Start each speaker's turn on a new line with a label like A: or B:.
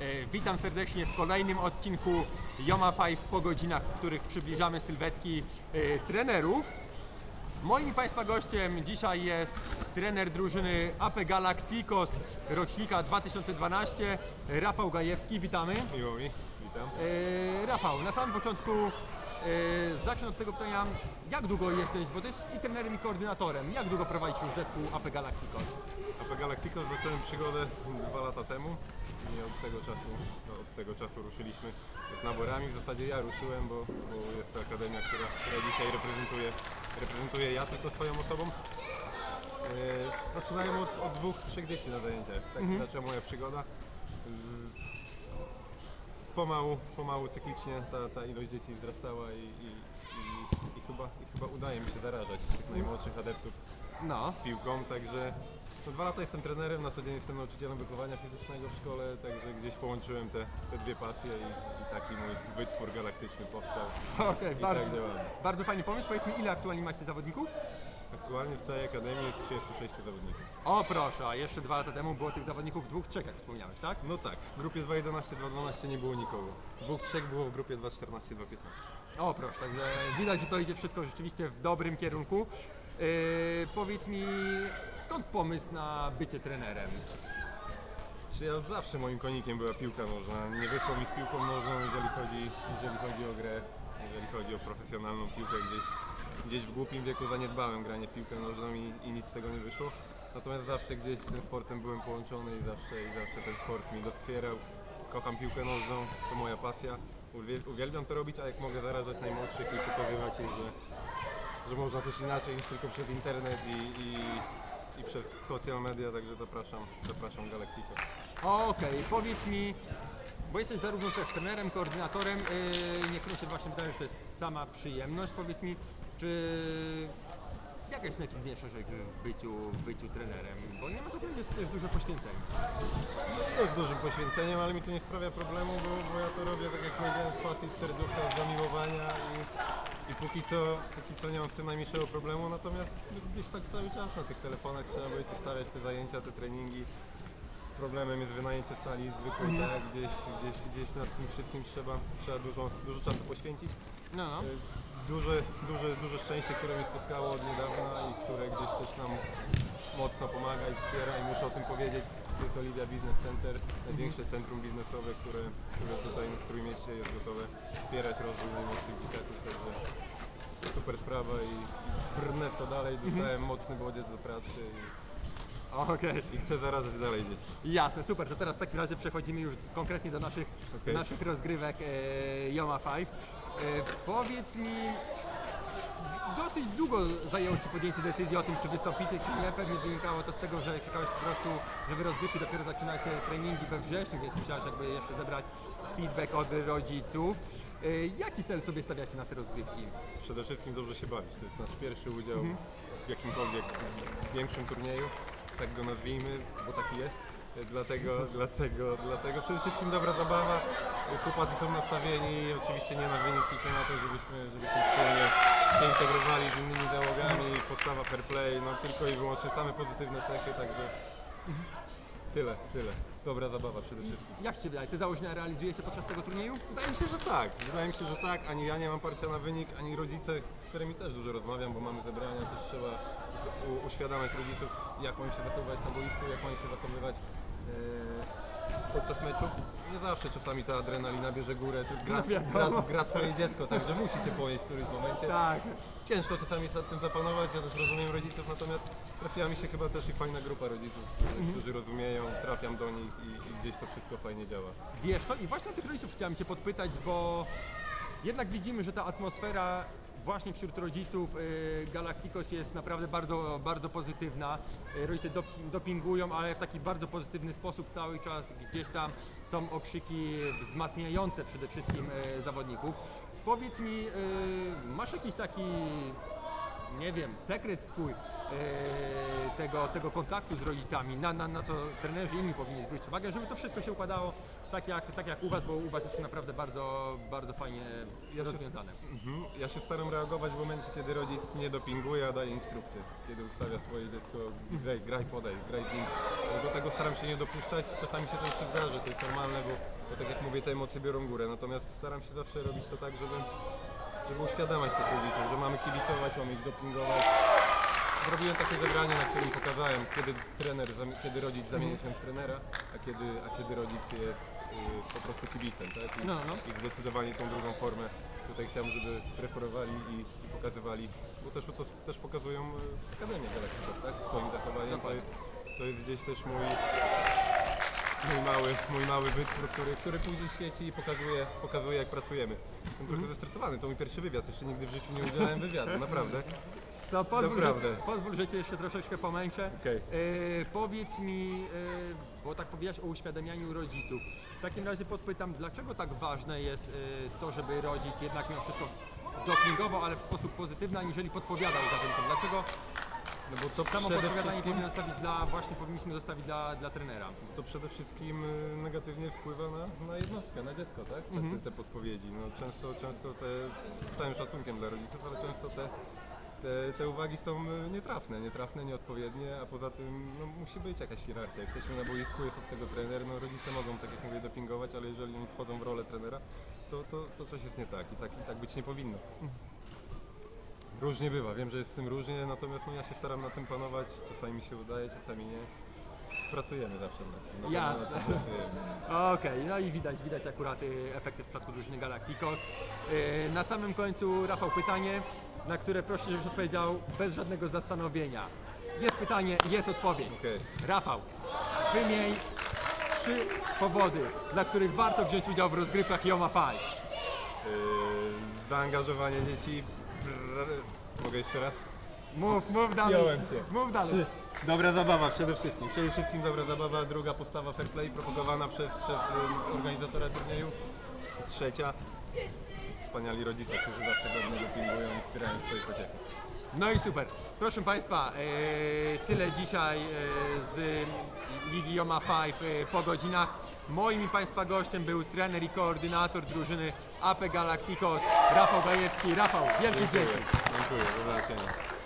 A: E, Witam serdecznie w kolejnym odcinku Yoma 5 po godzinach, w których przybliżamy sylwetki e, trenerów. Moim i Państwa gościem dzisiaj jest trener drużyny AP Galacticos rocznika 2012, Rafał Gajewski. Witamy.
B: Miło mi, witam.
A: E, Rafał, na samym początku zacznę od tego pytania, jak długo jesteś, bo to jest i trenerem i koordynatorem, jak długo prowadzisz już zespół AP Galacticos?
B: AP Galacticos zacząłem przygodę dwa lata temu i od tego czasu, no, od tego czasu ruszyliśmy z naborami. W zasadzie ja ruszyłem, bo, bo jest to akademia, która, która dzisiaj reprezentuje, reprezentuje ja tylko swoją osobą. E, zaczynałem od, od dwóch, trzech dzieci na zajęciach. Tak się zaczęła moja przygoda. Mm, Pomału, pomału cyklicznie ta, ta ilość dzieci wzrastała i, i, i, i, chyba, i chyba udaje mi się zarażać tych najmłodszych adeptów
A: No,
B: piłką, także no dwa lata jestem trenerem, na co dzień jestem nauczycielem wychowania fizycznego w szkole, także gdzieś połączyłem te, te dwie pasje i, i taki mój wytwór galaktyczny powstał.
A: okej,
B: I
A: bardzo,
B: tak działamy.
A: bardzo fajny pomysł. Powiedz mi, ile aktualnie macie zawodników?
B: Aktualnie w całej akademii jest 36 zawodników.
A: O proszę, a jeszcze dwa lata temu było tych zawodników dwóch, trzech, jak wspomniałeś, tak?
B: No tak, w grupie 2.11, 2.12 nie było nikogo. Dwóch, trzech było w grupie 2.14, 2.15.
A: O proszę, także widać, że to idzie wszystko rzeczywiście w dobrym kierunku. Yy, powiedz mi, skąd pomysł na bycie trenerem?
B: Czy ja od zawsze moim konikiem była piłka nożna. Nie wyszło mi z piłką nożną, jeżeli chodzi, jeżeli chodzi o grę, jeżeli chodzi o profesjonalną piłkę. Gdzieś, gdzieś w głupim wieku zaniedbałem granie w piłkę nożną i, i nic z tego nie wyszło. Natomiast zawsze gdzieś z tym sportem byłem połączony i zawsze, i zawsze ten sport mi doskwierał. Kocham piłkę nożną, to moja pasja. Uwie- Uwielbiam to robić, a jak mogę zarażać najmłodszych i pokazywać im, że, że można też inaczej niż tylko przez internet i, i, i przez social media, także zapraszam, zapraszam Galactico.
A: Okej, powiedz mi, bo jesteś zarówno też trenerem, koordynatorem, yy, niektórym się właśnie wydaje, że to jest sama przyjemność. Powiedz mi, czy jaka jest najtrudniejsza rzecz w byciu, w byciu trenerem? Bo nie ma to jest też duże poświęcenie.
B: jest dużym poświęceniem, ale mi to nie sprawia problemu, bo, bo ja to robię, tak jak powiedziałem, z pasji, z serducha, z zamiłowania i, i póki, co, póki co nie mam z tym najmniejszego problemu, natomiast gdzieś tak cały czas na tych telefonach trzeba być, ustawiać te zajęcia, te treningi. Problemem jest wynajęcie sali zwykłej, tak, gdzieś, gdzieś, gdzieś nad tym wszystkim trzeba, trzeba dużo, dużo czasu poświęcić.
A: No, no.
B: Duże, duże, duże szczęście, które mnie spotkało od niedawna i które gdzieś też nam mocno pomaga i wspiera i muszę o tym powiedzieć. To jest Olivia Business Center, największe centrum biznesowe, które, które tutaj w Trójmieście jest gotowe wspierać rozwój najmłodszych dzieciaków, także super sprawa i i brnę w to dalej, dostałem mocny bodziec do pracy
A: Okej.
B: i, chcę zarażać dalej dzieci.
A: Jasne, super. To teraz w takim razie przechodzimy już konkretnie do naszych,
B: Okej.
A: naszych rozgrywek e, Yoma 5. E, powiedz mi, dosyć długo zajęło Ci podjęcie decyzji o tym, czy wystąpicie, czy nie. Pewnie wynikało to z tego, że czekałeś po prostu, że Wy rozgrywki dopiero zaczynacie treningi we wrześniu, więc musiałeś jakby jeszcze zebrać feedback od rodziców. E, jaki cel sobie stawiacie na te rozgrywki?
B: Przede wszystkim dobrze się bawić. To jest nasz pierwszy udział w jakimkolwiek większym turnieju, tak go nazwijmy, bo taki jest. Dlatego, dlatego, dlatego przede wszystkim dobra zabawa. Chłopacy są nastawieni, oczywiście nie na wynik, tylko na to, żebyśmy, żebyśmy wspólnie się integrowali z innymi załogami, podstawa fair play, no tylko i wyłącznie same pozytywne cechy, także tyle, tyle. Dobra zabawa przede wszystkim.
A: Jak Ci się wydaje, te założenia realizujecie podczas tego turnieju?
B: Wydaje mi się, że tak. Wydaje mi się, że tak. Ani ja nie mam parcia na wynik, ani rodzice, z którymi też dużo rozmawiam, bo mamy zebrania, też trzeba u, uświadamiać rodziców, jak mają się zachowywać na boisku, jak mają się zachowywać e, podczas meczu. Nie zawsze czasami ta adrenalina bierze górę, tu gra,
A: No
B: gra, gra twoje dziecko, także musicie ponieść w którymś momencie.
A: Tak.
B: Ciężko czasami nad tym zapanować, ja też rozumiem rodziców, natomiast trafiła mi się chyba też i fajna grupa rodziców, którzy, którzy rozumieją, trafiam do nich i, i gdzieś to wszystko fajnie działa.
A: Wiesz to i właśnie o tych rodziców chciałem Cię podpytać, bo jednak widzimy, że ta atmosfera właśnie wśród rodziców y, Galacticos jest naprawdę bardzo, bardzo pozytywna. Y, Rodzice dop, dopingują, ale w taki bardzo pozytywny sposób cały czas gdzieś tam są okrzyki wzmacniające przede wszystkim y, zawodników. Powiedz mi, masz jakiś taki nie wiem, sekret swój e, tego, tego kontaktu z rodzicami, na, na, na co trenerzy inni powinni zwrócić uwagę, żeby to wszystko się układało tak jak, tak jak u Was, bo u Was jest to naprawdę bardzo, bardzo fajnie
B: Ja się-
A: rozwiązane.
B: Mhm. Ja się staram reagować w momencie, kiedy rodzic nie dopinguje, a daje instrukcję. Kiedy ustawia swoje dziecko, graj, graj, podaj, graj z nim. Do tego staram się nie dopuszczać. Czasami się to jeszcze zdarzy, to jest normalne, bo, bo tak jak mówię, te emocje biorą górę. Natomiast staram się zawsze robić to tak, żeby, żeby uświadamiać tych rodziców, że mamy kibicować, mamy ich dopingować. Zrobiłem takie zebranie, na którym pokazałem, kiedy trener, kiedy rodzic zamienia się w trenera, a kiedy, a kiedy rodzic jest y, po prostu kibicem, tak? I,
A: No, no.
B: i zdecydowanie tą drugą formę tutaj chciałem, żeby preferowali i, i pokazywali, bo też to też pokazują y, Akademię Galacticos, tak? Swoim zachowaniem. To jest, to jest gdzieś też mój, mój mały, mój mały wytwór, który, który później świeci i pokazuje, pokazuje jak pracujemy. Jestem trochę zestresowany, to mój pierwszy wywiad, jeszcze nigdy w życiu nie udzielałem wywiadu, naprawdę.
A: To pozwól, że,
B: Naprawdę.
A: pozwól, że Cię jeszcze troszeczkę pomęczę.
B: Okej.
A: E, powiedz mi, e, bo tak powiedziałeś o uświadamianiu rodziców. W takim razie podpytam, dlaczego tak ważne jest e, to, żeby rodzic jednak mimo wszystko dopingował, ale w sposób pozytywny, aniżeli podpowiadał zawodnikom? Dlaczego
B: No bo to
A: samo
B: przede
A: podpowiadanie
B: wszystkim,
A: powinno zostawić dla, właśnie powinniśmy zostawić dla, dla trenera?
B: to przede wszystkim y, negatywnie wpływa na, na jednostkę, na dziecko, tak? Te,
A: Mhm.
B: te, te podpowiedzi. No, często, często te, z całym szacunkiem dla rodziców, ale często te, te, te uwagi są y, nietrafne, nietrafne, nieodpowiednie, a poza tym no, musi być jakaś hierarchia. Jesteśmy na boisku, jest od tego trener, no rodzice mogą, tak jak mówię, dopingować, ale jeżeli oni wchodzą w rolę trenera, to, to, to coś jest nie tak i tak, i tak być nie powinno. Różnie bywa, wiem, że jest z tym różnie, natomiast no, ja się staram na tym panować, czasami mi się udaje, czasami nie. Pracujemy zawsze nad tym. pewno
A: Jasne.
B: nad tym pracujemy.
A: Okej, no i widać, widać akurat y, efekty w przypadku drużyny Galacticos. Y, Na samym końcu, Rafał, pytanie, na które proszę, żebyś odpowiedział bez żadnego zastanowienia. Jest pytanie, jest odpowiedź.
B: Okej.
A: Rafał, wymień trzy powody, dla których warto wziąć udział w rozgrywkach Yoma 5.
B: Yy, zaangażowanie dzieci. Mogę jeszcze raz?
A: Mów, mów dalej.
B: Wziąłem się.
A: Mów dalej.
B: Trzy. Dobra zabawa przede wszystkim. Przede wszystkim dobra zabawa, druga postawa fair play propagowana przez, przez organizatora turnieju. Trzecia wspaniali rodzice, którzy zawsze godnie dopingują i wspierają swoje pociechy.
A: No i super. Proszę Państwa, e, tyle dzisiaj e, z Ligi Yoma 5 e, po godzinach. Moim i Państwa gościem był trener i koordynator drużyny AP Galacticos Rafał Gajewski. Rafał, wielkie dzięki.
B: Dziękuję, do zobaczenia.